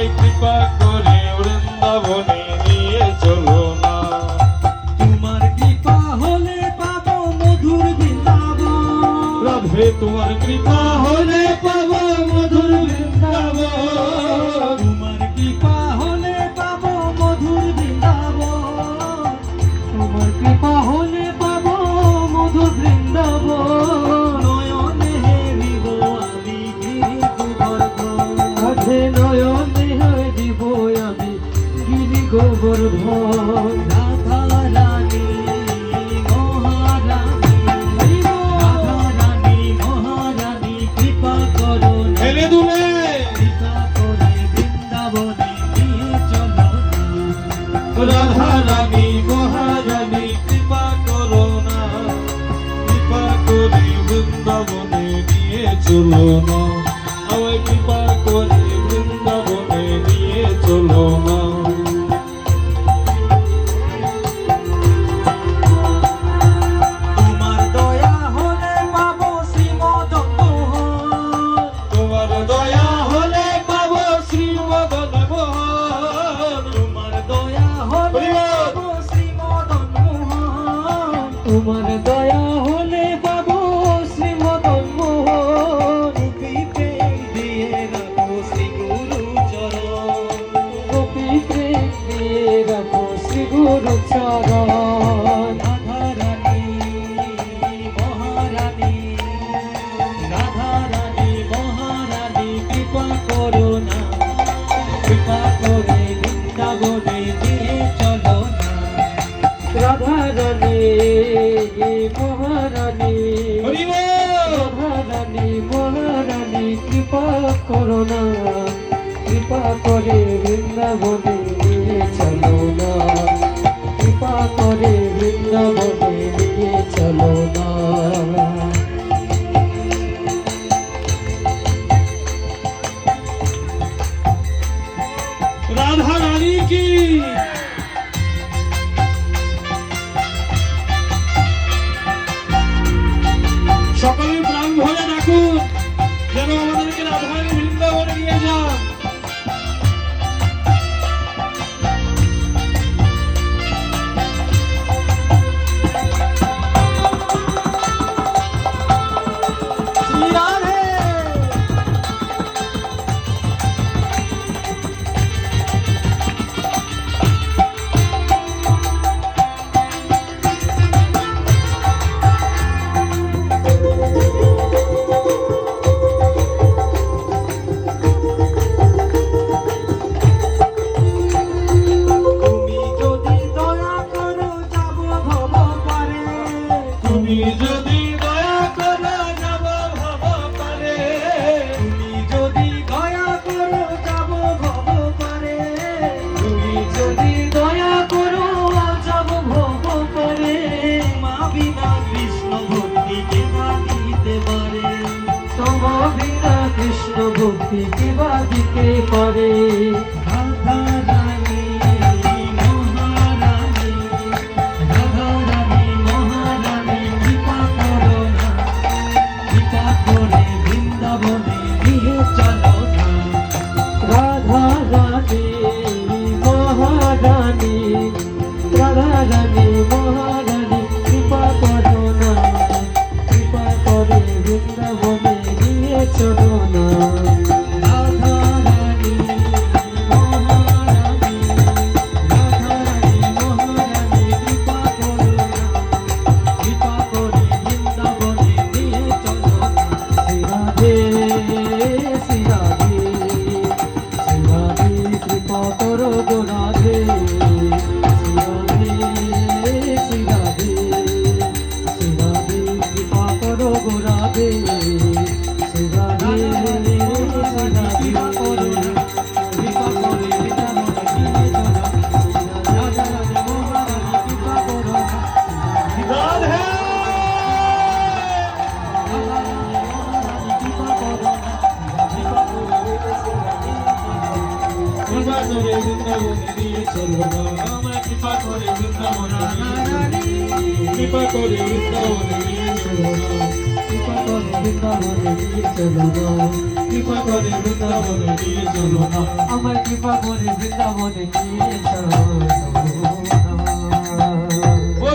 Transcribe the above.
আমায় কৃপা করে বৃন্দাবনে নিয়ে চলো না। তোমার কৃপা হলে পাবো মধুর বৃন্দাবন। রাধে তোমার কৃপা হলে তৈরি গোবর ভাতারানী মহারানী মহারানী মহারানী কৃপা করো হেলে দুলে। কৃপা করে বৃন্দাবনে নিয়ে চলো। রাধারানী মহারানী কৃপা করো না। কৃপা করে বৃন্দাবনে নিয়ে চলো না। আমায় কৃপা সাগরে চলো রাধারানী মহারানী রাধারানী মহারানী কৃপা করো না। কৃপা করে বৃন্দাবনে চলো না। কৃপা করে বৃন্দাবন গোরাবে কৃপা করে বৃন্দাবনী সর্বনাম কৃপা করে বৃন্দাবনী কৃপা করে বৃন্দাবনী সর্বনাম কৃপা করে বৃন্দাবনী সর্বনাম কৃপা করে বৃন্দাবনী সর্বনাম আমার কৃপা করে বৃন্দাবনী সর্বনাম